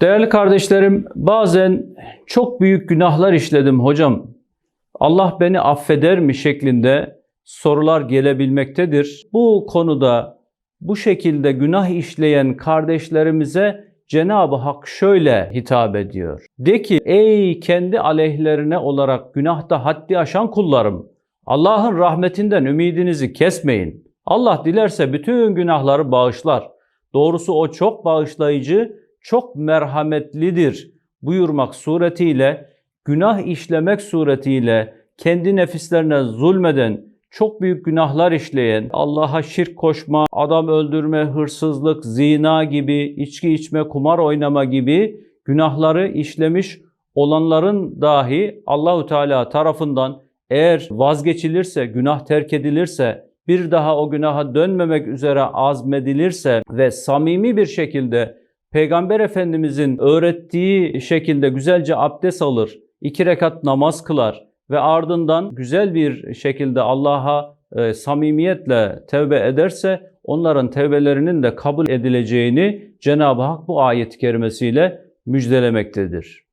Değerli kardeşlerim, bazen çok büyük günahlar işledim hocam. Allah beni affeder mi şeklinde sorular gelebilmektedir. Bu konuda bu şekilde günah işleyen kardeşlerimize Cenab-ı Hak şöyle hitap ediyor. De ki ey kendi aleyhlerine olarak günahta haddi aşan kullarım. Allah'ın rahmetinden ümidinizi kesmeyin. Allah dilerse bütün günahları bağışlar. Doğrusu o çok bağışlayıcı, çok merhametlidir buyurmak suretiyle günah işlemek suretiyle kendi nefislerine zulmeden, çok büyük günahlar işleyen, Allah'a şirk koşma, adam öldürme, hırsızlık, zina gibi, içki içme, kumar oynama gibi günahları işlemiş olanların dahi Allahu Teala tarafından eğer vazgeçilirse, günah terk edilirse, bir daha o günaha dönmemek üzere azmedilirse ve samimi bir şekilde Peygamber Efendimizin öğrettiği şekilde güzelce abdest alır, iki rekat namaz kılar ve ardından güzel bir şekilde Allah'a e, samimiyetle tevbe ederse onların tevbelerinin de kabul edileceğini Cenab-ı Hak bu ayet-i kerimesiyle müjdelemektedir.